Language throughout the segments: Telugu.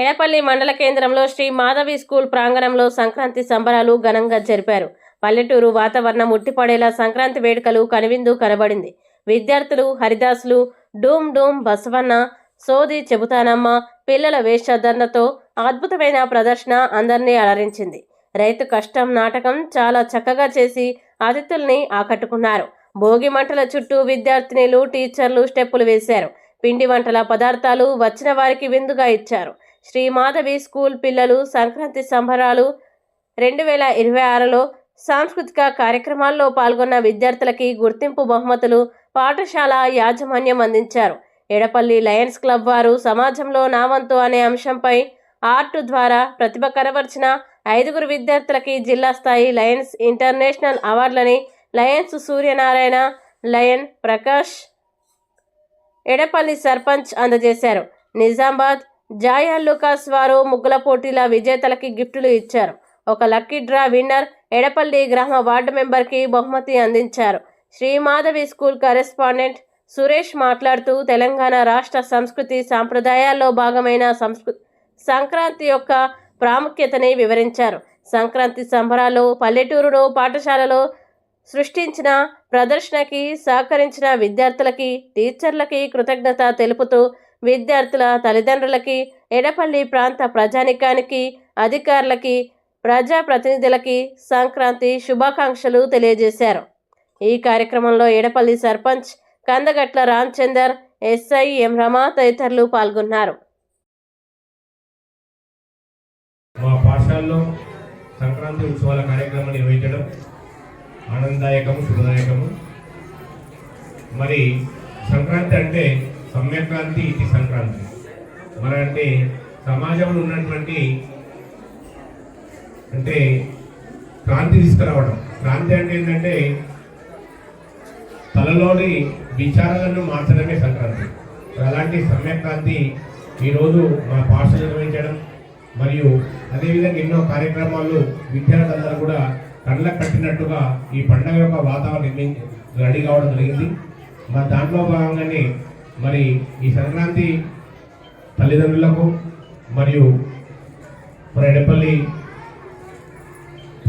ఎడపల్లి మండల కేంద్రంలో శ్రీ మాధవి స్కూల్ ప్రాంగణంలో సంక్రాంతి సంబరాలు ఘనంగా జరిపారు. పల్లెటూరు వాతావరణం ఉట్టిపడేలా సంక్రాంతి వేడుకలు కనువిందు కనబడింది. విద్యార్థులు హరిదాసులు డూమ్ డూమ్ బసవన్న సోది చెబుతానమ్మ పిల్లల వేషధరణతో అద్భుతమైన ప్రదర్శన అందరినీ అలరించింది. రైతు కష్టం నాటకం చాలా చక్కగా చేసి అతిథుల్ని ఆకట్టుకున్నారు. భోగి మంటల చుట్టూ విద్యార్థినిలు టీచర్లు స్టెప్పులు వేశారు. పిండి వంటల పదార్థాలు వచ్చిన వారికి విందుగా ఇచ్చారు. శ్రీ మాధవి స్కూల్ పిల్లలు సంక్రాంతి సంబరాలు రెండు వేల ఇరవై ఆరులో సాంస్కృతిక కార్యక్రమాల్లో పాల్గొన్న విద్యార్థులకి గుర్తింపు బహుమతులు పాఠశాల యాజమాన్యం అందించారు. ఎడపల్లి లయన్స్ క్లబ్ వారు సమాజంలో నావంతు అనే అంశంపై ఆర్ట్ ద్వారా ప్రతిభ కనబర్చిన ఐదుగురు విద్యార్థులకి జిల్లా స్థాయి లయన్స్ ఇంటర్నేషనల్ అవార్డులని లయన్స్ సూర్యనారాయణ లయన్ ప్రకాష్ ఎడపల్లి సర్పంచ్ అందజేశారు. నిజామాబాద్ జాయా లుకాస్ వారు ముగ్గుల పోటీల విజేతలకి గిఫ్టులు ఇచ్చారు. ఒక లక్కీ డ్రా విన్నర్ ఎడపల్లి గ్రామ వార్డు మెంబర్కి బహుమతి అందించారు. శ్రీ మాధవి స్కూల్ కరెస్పాండెంట్ సురేష్ మాట్లాడుతూ తెలంగాణ రాష్ట్ర సంస్కృతి సాంప్రదాయాల్లో భాగమైన సంస్కృ సంక్రాంతి యొక్క ప్రాముఖ్యతని వివరించారు. సంక్రాంతి సంబరాలు పల్లెటూరులో పాఠశాలలో సృష్టించిన ప్రదర్శనకి సహకరించిన విద్యార్థులకి టీచర్లకి కృతజ్ఞత తెలుపుతూ విద్యార్థుల తల్లిదండ్రులకి ఎడపల్లి ప్రాంత ప్రజానికానికి అధికారులకి ప్రజాప్రతినిధులకి సంక్రాంతి శుభాకాంక్షలు తెలియజేశారు. ఈ కార్యక్రమంలో ఎడపల్లి సర్పంచ్ కందగట్ల రామచందర్ ఎస్ఐ ఎం రమా తదితరులు పాల్గొన్నారు. మా పాఠశాలలో సంక్రాంతి ఉత్సవాల కార్యక్రమం నిర్వహించడం ఆనందదాయకము శుభదాయకము. మరి సంక్రాంతి అంటే సమ్యక్రాంతి ఇది సంక్రాంతి. మరి అంటే సమాజంలో ఉన్నటువంటి అంటే క్రాంతి తీసుకురావడం. క్రాంతి అంటే ఏంటంటే తలలోని విచారాలను మార్చడమే సంక్రాంతి. అలాంటి సమ్యక్రాంతి ఈరోజు మా పాఠశాల నిర్వహించడం మరియు అదేవిధంగా ఎన్నో కార్యక్రమాలు విద్యార్థులందరూ కూడా కళ్ళకు కట్టినట్టుగా ఈ పండుగ యొక్క వాతావరణం రెడీ కావడం జరిగింది. మరి దాంట్లో భాగంగానే మరి ఈ సంక్రాంతి తల్లిదండ్రులకు మరియు మరి ఎడపల్లి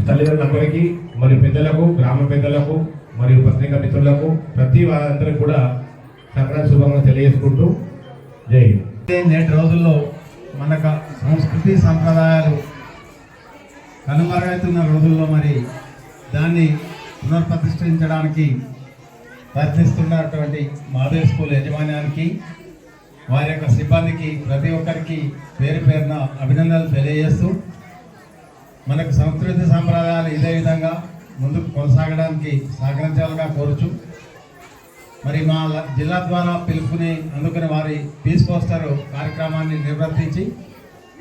తల్లిదండ్రులందరికీ మరియు పెద్దలకు గ్రామ పెద్దలకు మరియు పత్రికా మిత్రులకు ప్రతి వారందరికీ కూడా సంక్రాంతి శుభంగా తెలియజేసుకుంటూ జై నేటి రోజుల్లో మనకు సంస్కృతి సంప్రదాయాలు కనుమరుగవుతున్న రోజుల్లో మరి దాన్ని పునర్ప్రతిష్ఠించడానికి ప్రయత్నిస్తున్నటువంటి మాధవ స్కూల్ యాజమాన్యానికి వారి యొక్క సిబ్బందికి ప్రతి ఒక్కరికి పేరు పేరున అభినందనలు తెలియజేస్తూ మనకు సంస్కృతి సంప్రదాయాలు ఇదే విధంగా ముందుకు కొనసాగడానికి సహకరించాలిగా కోరుచు. మరి మా జిల్లా ద్వారా పిలుపుని అందుకుని వారి పీస్ పోస్టర్ కార్యక్రమాన్ని నిర్వర్తించి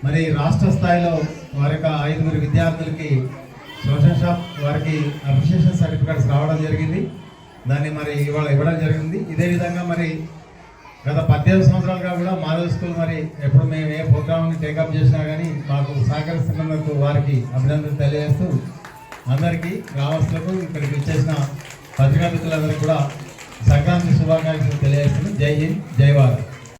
మరి రాష్ట్ర స్థాయిలో వారి యొక్క ఐదుగురు విద్యార్థులకి సోషల్ షాప్ వారికి అప్రిషియేషన్ సర్టిఫికేట్స్ రావడం జరిగింది. దాన్ని మరి ఇవాళ ఇవ్వడం జరిగింది. ఇదే విధంగా మరి గత పద్దెనిమిది సంవత్సరాలుగా కూడా మాధవ్ స్కూల్ మరి ఎప్పుడు మేము ఏ ప్రోగ్రామ్ని టేకప్ చేసినా కానీ మాకు సహకరిస్తున్నందుకు వారికి అభినందనలు తెలియజేస్తూ అందరికీ గ్రామస్తులకు ఇక్కడికి వచ్చేసిన పత్రికా మిత్రులందరికీ కూడా సంక్రాంతి శుభాకాంక్షలు తెలియజేస్తున్నాం. జై హింద్ జై భారత్.